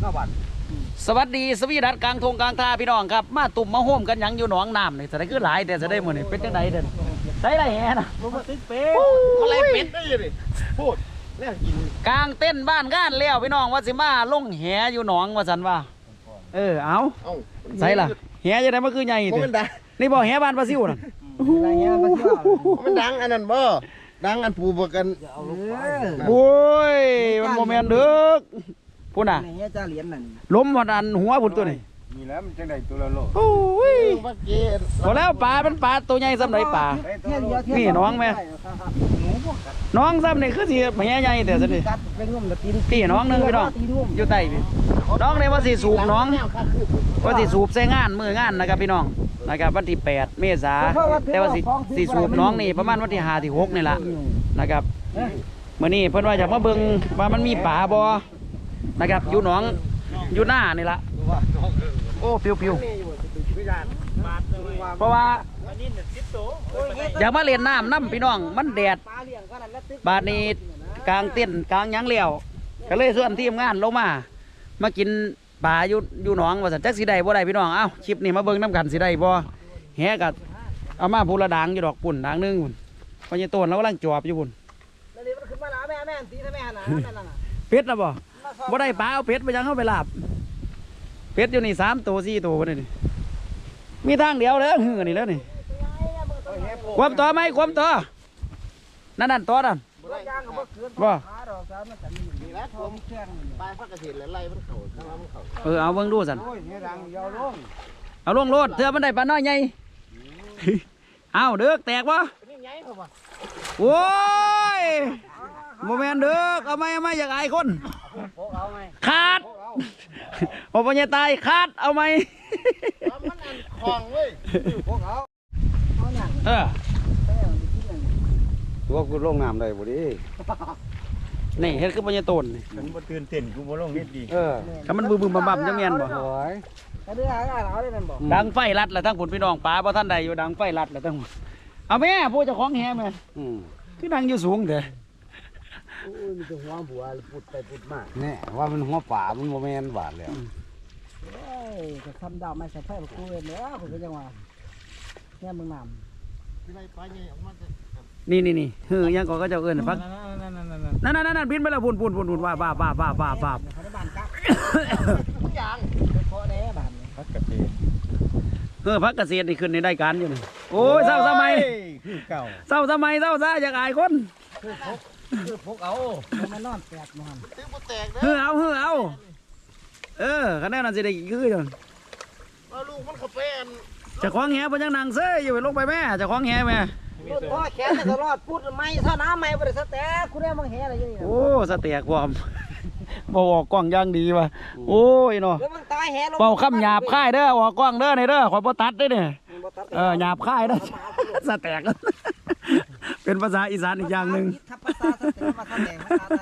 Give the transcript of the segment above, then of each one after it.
หน้าบ้านสวัสดีสวีดัสกลางทงกลางท่าพี่น้องครับ มาตุ่มมาโฮมกันหยังอยู่หนองน้ำนี่จะได้คือหลายแต่จะได้หมดนี่เป็นจังไดเด่นได้ไรแห่นะมันมาติดเป็ดอะไรเป็ดได้ยังไงพูดแล้วกินกลางเต้นบ้านก้านแล้วพี่น้องว่าสิมาลงแหอยู่หนองว่าสันว่า เออเอาเอ้าใส่ล่ะแหจะได้มาคือใหญ่มันเด้มันดังนี่บอกแหบ้านปลาซิวน่ะมันดังอันนั้นบ่ดังอันปูบกันโอ้ยมันโมเมนเด้อ พูดน่ะนี่จะเหรียญนั่นล้มพอดันหัวพุ่นตัวนี่มีแล้วมันจังไดตัวละโลโอ้ยว่าเกี้พอแล้วปลาเป็นปลาตัวใหญ่สำหรับปลาเที่ยวเดียวเที่ยวนี่น้องแม่น้องซ้ำนี่คือสิแหใหญ่แต่สิกัดไปงุ่มแล้วตีนพี่น้องหนึงพี่น้องตีนงุ่มอยู่ใต้พี่น้องนี่ว่าสิสูบน้องว่าสิสูบใส่งานมืองานนะครับพี่น้องนะครับวันที่ 8 เมษาแต่ว่าสิสิสูบน้องนี่ประมาณวันที่5ที่6นี่ล่ะนะครับมื้อนี้เพิ่นว่าจะมาเบิ่งว่ามันมีป่าบ่ นะครับอยู่หนองอยู่หน้านี่ล่ะโอ้ปิวๆเพราะว่าอยากมาเล่นน้ำน้ำพี่น้อง มันแดดบาดนี้กลางเต้นกลางยังเลี้ยวก็เลยส่วนทีมงานลงมา มากินปลาอยู่อยู่หนองว่าสันจักสิได้บ่ได้พี่น้องเอ้าคลิปนี้มาเบิ่งน้ำกันสิได้บ่แฮกัเอามาพูละดังอยู่ดอกปุ่นดังนึงพุ่นพอใหญต้นเรากำลังจอบอยู่พุ่นแล้วนี่มันขึ้นมาหนาแม่แม่ตีนะแม่หนานั่นเป็ดนะบ่ บ่ได้ปลาเอาเป็ดไปยังเข้าไปลาบเป็ดอยู่นี่สามตัวสี่ตัวนนี่มีทางเดียวแล้วหือนี่แล้วนี่ความต่อไหมความต่อนั่นนั่นต่อนั่นย่างก็บ่เกินบ่าดอาเกษตรแล้วไล่มันเข่าเออเอาเบิ่งดูสันเนี่ยดังยาวลงเอาลงโลดเธอมันได้ปลาน้อยใหญ่เอาเด้อแตกวะโอ้ยโมเมนเด้อเอาไมเอาไหมอยากอายคน ขาดโอ้ปัญญาตายขาดเอาไหมมันอันคลองเว้ยพวกเขาเอาหนังเออแป้งกินหนังตัวกูลงน้ำได้บ่ดินี่เฮ็ดคือปัญญาโตนนี่ฉันบ่ตื่นเต้นกูบ่ลงนิดดีเออถ้ามันบึมบึมบั่มบั่มจังแม่นบ่โอ้ยกระเดือหาเอาได้นั่นบ่ดังไฟรัดแล้วทั้งผลพี่น้องปลาบ่ท่านใดอยู่ดังไฟรัดแล้วทั้งหมดเอาแม่ผู้เจ้าของแฮแม่อืมคือดังอยู่สูงเด้อ โอ้ยมีแต่หัวบัวปุดไปปุดมาแน่ว่ามันหัวป่ามันบ่แม่นบาดแล้วเอ้ยจะทำดาวไม่ใส่ไฟบ่คุยแล้วผมก็จังว่าเนี่ยมึงนำที่ไรปลายใหญ่ออกมาจะนี่นี่นี่เฮ้ยยังก็เขาเจ้าเอิ้นพักนั่นๆๆนั่นนั่นนั่นบินไปแล้วพุ่นพุ่นพุ่นพุ่นว่าว่าว่าว่าว่าว่าเขาได้บ้านกักทุกอย่างเพราะแน่บ้านนี่ๆพักกะเทศเออพักเกษตรนี่ขึ้นในได้การอยู่นี่โอ้ยเศร้าสมัยคือเก่าเศร้าสมัยเศร้าซะอยากอายคน คือพวกเอามานอนแปดนอนตึ้งบ่แตกเด้เฮ้ออเอาเฮ้อเอาเออคะแนนนั้นสิได้คือจังว่าลูกมันเขาไปอันเจะคล้าของแหบ่ยังนางเซ้ยอยู่ไปลงไปแม่เจะคล้าของแหแม่พ่อแขนตลอดพูดไม่ท่าน้ำไม่บริสุทธิ์แต่คุณได้มังแหอะไรอย่างเงี้ยโอ้สเตียกความบ่ออกกล้องอย่างดีว่ะโอ้ยเนาะแล้วมันตายแหลงเบาคำหยาบค่ายเด้อออกกล้องเด้อในเด้อขอยบ่ตัดเด้อเนี่ยเออหยาบค่ายเด้อสแตก เป็นภาษาอีสานอีกอย่างหนึ่งทับภาษาสเตภาษาแดงภาษาภา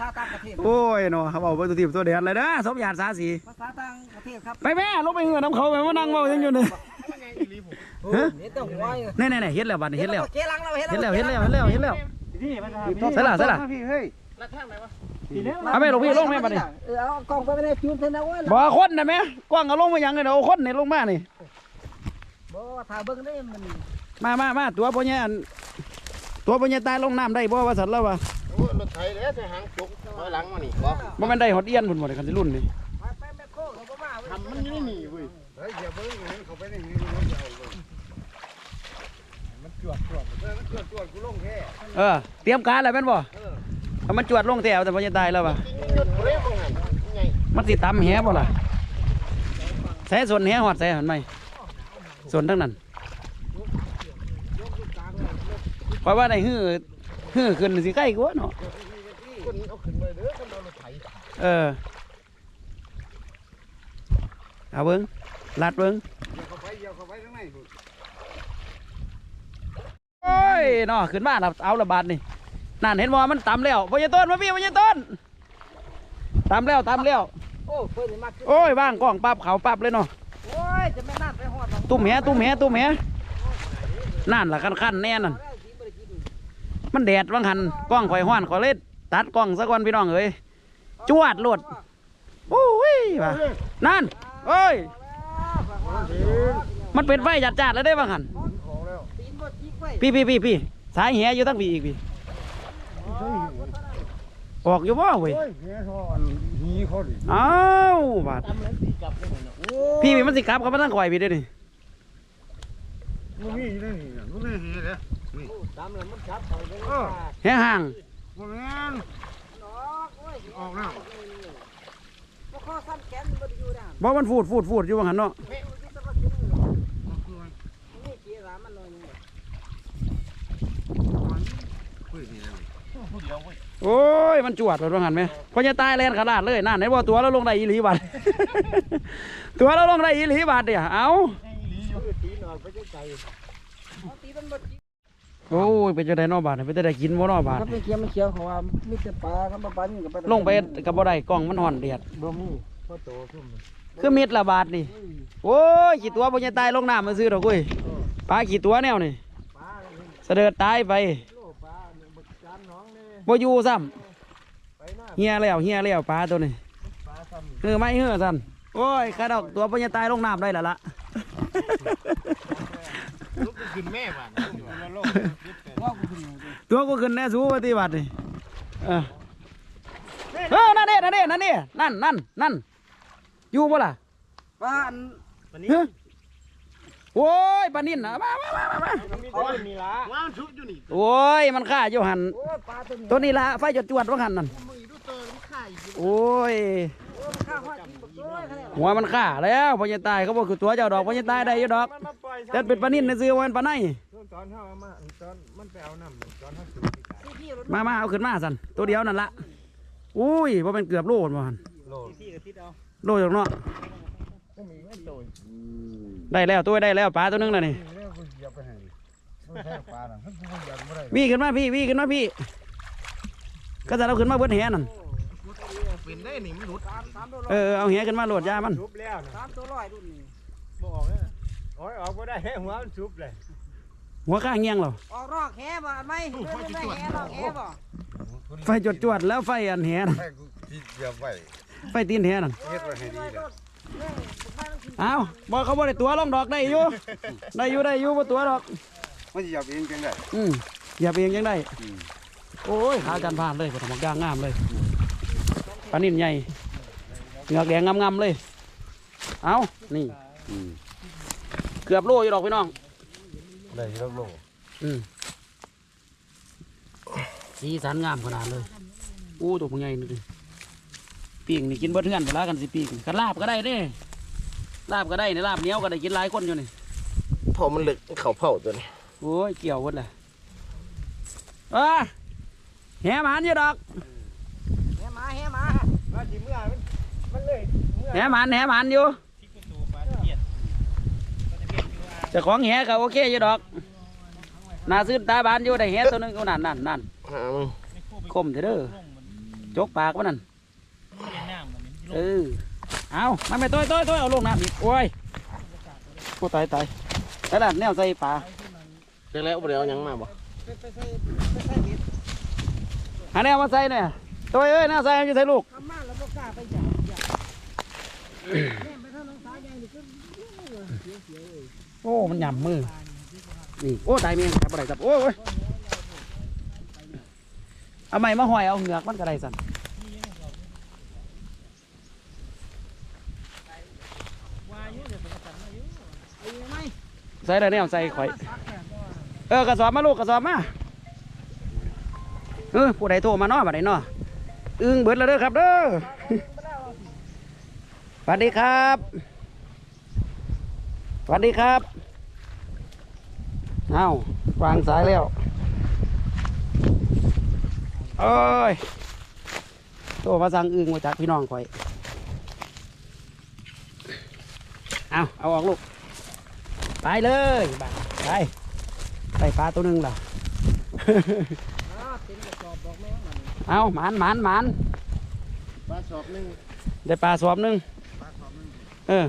ษาต่างประเทศโอ้ยเนาะเขาบอกว่าตัวทีมตัวเดียนเลยเด้อสมญาติสาสีภาษาต่างประเทศครับไปแม่ลงไปเหือน้ำเขาไปมานั่งเมายังอยู่นี่นี่ต้องหัวอยู่แน่ๆๆเฮ็ดแล้วบัดนี้เฮ็ดแล้วเกลังเราเฮ็ดเฮ็ดแล้วเฮ็ดแล้วเฮ็ดแล้วเฮ็ดแล้วใส่ละใส่ละพี่เฮ้ยละทางไหนวะเอาแม่ลงพี่ลงแม่บัดนี้เออเอากล้องไปไม่ได้จูนเท่านั้นว่าบ่คนนะแม่กว้างเอาลงมาหยังเลยเดี๋ยวเอาคนนี่ลงมานี่บ่ถ้าเบิ่งได้มันมามามาตัวพ่อใหญ่อัน ตัวพ่อใหญ่ตายลงน้ำได้บ่ว่าสันแล้ววะโอ้ยรถไถเลยใส่หางจุกถอยหลังมานี่บ่บ่แม่นได้ฮอดเอียนพุ่นบ่ได้คันสิรุ่นนี่ไปไปแม่โคเขาบ่มาเว้ยทำมันอยู่นี่เว้ยเฮ้ยอย่าเบิ่งเห็นเขาไปในนี้มันจะเอาลงมันจวดจวดเออมันจวดจวดกูลงแค่เออเตรียมการแล้วแม่นบ่ถ้ามันจวดลงแถวแต่พ่อใหญ่ตายแล้ววะจริงๆหยุดเร็วของหันใหญ่มันสิตำแหบ่ล่ะใส่ส่วนแหฮอดใส่หันไหมส่วนทั้งนั้น เพราะว่าในหื้อหื้อขึ้นสิใกล้กว่าเนาะคนเอาขึ้นมาเด้อคนเอารถไถเออเอาเบิ้งลัดเบิ้งเดี๋ยวเขาไปเดี๋ยวเขาไปข้างในพุ่นโอ้ยเนาะขึ้นมาแล้วเอาระบาดนี่นั่นเห็นว่ามันตำแล้วพญาต้นมาพี่พญาต้นตำแล้วตำแล้วโอ้เพิ่นนี่มาขึ้นโอ้ยว่างกล้องปั๊บเขาปั๊บเลยเนาะโอ้ยจะแม่นั่นไปฮอดตุ้มแหตุ้มแหตุ้มแหนั่นล่ะคันคันๆแน่นั่น มันแดดว่างหันกล้องข่อยห้อนข่อยเล็ดตัดกล้องซะก่อนพี่น้องเอ้ยจวดโลดโอ้ยว่ะนั่นเอ้ย มันเป็นไฟจัดจัดๆแล้วได้บ้างหันพี่พี่พี่พี่สายแหอยู่ตั้งพี่อีกพี่ออกอยู่บ่เว้ยอ้ยแม่ทอนหีเขาดิอ้าวบาดตพี่พี่มันสิกลับเขามาตั้งข่อยพี่เด้วยนี่มึงมีอยู่ในนี่นะมันกลับเขาเลย เออแห้ห่างบ่แม่นดอกโอ้ยออกแล้วบ่ข้อซ้ำแขนบ่ได้อยู่ด้านบ่มันฟูดฟูดฟูดอยู่ว่าหันเนาะนี่จะมากินนี่เกียร์มันลอยนี่คุยนี่เลยโอ้ย มันจวดว่าหันไหมพอจะตายแลนขนาดเลยนั่นไหนบ่ตัวแล้วลงได้อีหลีบาดตัวแล้วลงได้อีหลีบาดเดี๋ยวเอา โอ้ยเป็นจะได้เนอบาดเป็นจะได้กินบ่เนอบาดถ้าเป็นเขียวมันเขียวเขาว่ามีแต่ปลาครับปลานี่ก็ไปลงไปกับบ่ได้กล้องมันห่อนเดียดบ่มีพ่อโตซุ่มคือมิดละบาทนี่โอ้ยขี่ตัวบ่จะตายลงน้ำมาซื้อดอกเว้ยปลาขี่ตัวแนวนี่ปลาเลยเสด็จตายไปโลปลาหนึ่งบักจานน้องนี่บ่อยู่ซ้ไปหน้าำเฮียแล้วเฮียแล้วปลาตัวนี้ปลาซ้เฮือไม่เฮือสั่นโอ้ยข้าดอกตัวบ่จะตายลงน้ำได้และละำลูก ขึ้นแม่บ้านโลกว่ากูขึ้นตัวกูขึ้นแน่สู้ปฏิบัตินี่เออเออนั่นเด้นั่นเด้นั่นเด้นั่นนั่นนั่นอยู่บ่ล่ะปลาอันเฮ้ยโอ้ยปลานิ่นนะมามามามามาเอานี่ละว่างชุบอยู่นี่โอ้ยมันฆ่าอยู่หันโอ้ยปลาตัวนี้ตัวนี้ละไฟจดจวดว่าหันนั่นมือดูเตอร์มันข่ายอยู่โอ้ยโอ้ยมันข้าวหัวจิกบักโอ้ยเขาเรียกหัวมันฆ่าแล้วพอจะตายเขาบอกคือตัวเจ้าดอกพอจะตายได้อยู่ดอกมันมาปล่อย แต่เป็นปลานิ่นในซื้อวันปลาไหนตอนเฮาเอามาตอนมันไปเอาน้ำตอนเฮาสูบที่กายพี่รถมามาเอาขึ้นมาสันตัวเดียวนั่นละอุ้ยพอเป็นเกือบโลบ่หันโลพี่กับทิศเอาโลจากเนาะก็มีเงินโตยได้แล้วตัวได้แล้วปลาตัวนึงแล้วนี่นี่แล้วกูเหยียบไปให้มันแทงปลาน่ะมันกูเหยียบบ่ได้วิ่งขึ้นมาพี่วิ่งขึ้นมาพี่ ก็จะเราขึ้นมาเบิ้แหนั่นเป็นได้นี่มันหลุดสามสามตัวร้อเอยอเอาแหขึ้นมาโหลดยามัน ชุบแล้วนะสามตัวร้อยรุ่นนี้บ่ออกเลยโอ้ยออกบ่ได้หัวมันชุบเลยหัวข้างเงี้ยงเหรอออกรอกแห่บ่ไม่เดินได้แห่รอกแห่บ่ไฟจดจวดแล้วไฟอันแหน่ะให้กูที่เหยียบไว้ไฟตีนแหนั่นเฮ็ดไว้ให้ดีแหละเอาบอกเขาบอกได้ตัวลองดอกได้อยู่ได้อยู่ได้อยู่บ่ตัวดอกมันเหยียบเองจังได๋อืมอย่าไปเองยังได้โอ้ยขาจานผ่านเลยผมมักย่างงามเลยปลานิ่นใหญ่เหงือกแดงงามๆเลย เอานี่เกือบโลอยู่ดอกพี่น้องได้แล้วโลอืมสีสันงามขนาดเลยอู้ตัวมันใหญ่นี่ดิปีกนี่กินเบิดเทือนไปแล้วกันสิปีกกันลาบก็ได้เด้ลาบก็ได้นี่ลาบเหนียวก็ได้กินหลายคนอยู่นี่พอมันลึกเขาเผาตัวนี้โอ้ยเกี่ยวหมดเลยอ่าแหหมันอยู่ดอกแห่มาแห่มาว่าสิเมื่อมันมันเลยเมื่อแหหมันแหหมันอยู่ เจะของแหก็โอเคอยู่ดอกน่าซื้อตาบานอยู่ได้แหตัวหนึงก็นั่นนั่นนั่นหามึงคมเถอะเด้อจกปากวะนั่นเออเอามาไม่ต้อยต้อยต้อยเอาลงน้ำอีกโอ้ยโอ้ตายตายแต่ละแนวใส่ปลาเดี๋ยวแล้วบ่ได้เอาหยังมาบ่ไปไปใส่ไปใส่เบ็ดหาแนวมาใส่หน่อยตัวเอ้ยแนวใส่มันจะใส่ลูก ทำมาแล้วบ่กล้าไปจับจับแม่ไปทางน้องสาวใหญ่นี่คือ โอ้ มันหย่ำมือ นี่ โอ้ ตายเมียงจับอะไรจับ โอ้ยเอาไม้มาห้อยเอาเหงือกมันก็ได้สั่นใส่ได้แนวใส่ข่อย เออกระสอบมาลูกกระสอบมาเออผู้ใดโทรมาเนาะบัดนี้เนาะอึ้งเบิดแล้วเด้อครับเด้อสวัสดีครับ วัสดีครับเอาวางสายแล้วเอ้ยโทรมาสั่งอึ้งมาจากพี่น้องข่อยเอาเอาออกลูก ไปเลยไปไปไปปลาตัวหนึ่งล่ะอ่าเป็นกระสอบดอกแมงมันเอาหมานหมานหมานปลาสอบหนึงได้ปลาสวบหนึ่งเออ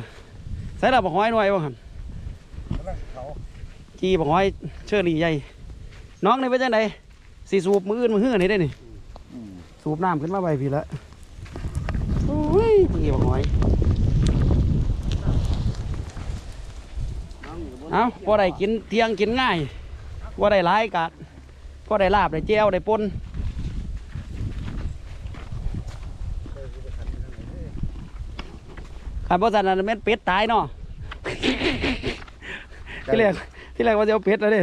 ใส่เราบักหอยหน่อยบ้างครับกำลังเขา จีบักหอยเชื่อรี่ใหญ่ น้องนี่เป็นจังไดสีสูบมืออื่นมือหื้อนี่ได้นี่สูบน้ำขึ้นมาใบพี่ละโอ้อุ้ยนี่บักหอยเอาพอได้กินเที่ยงกินง่ายพอได้หลายกะพอได้ลาบได้เจียวได้ป่นขันพ่อสันนั้นแม่นเป็ดตายเนาะที่แรก ที่แรกว่าจะเอาเป็ดแล้วเด้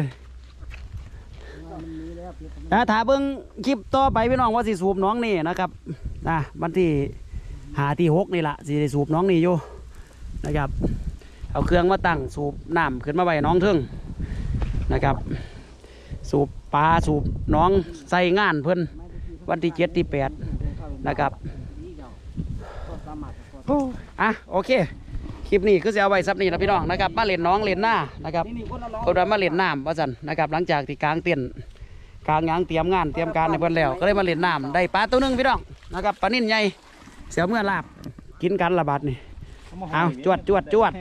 มันมีแล้วเปรียบกับมันะถ้าเบิ่งคลิปต่อไปพี่น้องว่าสิสูบน้องนี่นะครับนะวันที่หาที่หกนี่ละสิสูบน้องนี่อยู่นะครับ เอาเครื่องมาตั้งสูบน้ำขึ้นมาไว้น้องทึ่งนะครับ สูบปลาสูบน้องใส่งานเพิ่นวันที่เจ็ดที่แปดนะครับอะโอเค คลิปนี้ก็จะเอาไว้ซับนี่นะพี่น้องนะครับมาเล่นน้องเล่นหน้านะครับคนละร้องเขาได้มาเล่นน้ำว่าสันนะครับหลังจากที่กลางเตียนกลางยางเตรียมงานเตรียมการในเพิ่นแล้ว ก็เลยมาเล่นน้ำได้ปลาตัวนึงพี่น้องนะครับปลานิ่นใหญ่เสียเมื่อลาบกินกันละบาดนี่เอาจวดจวดจวด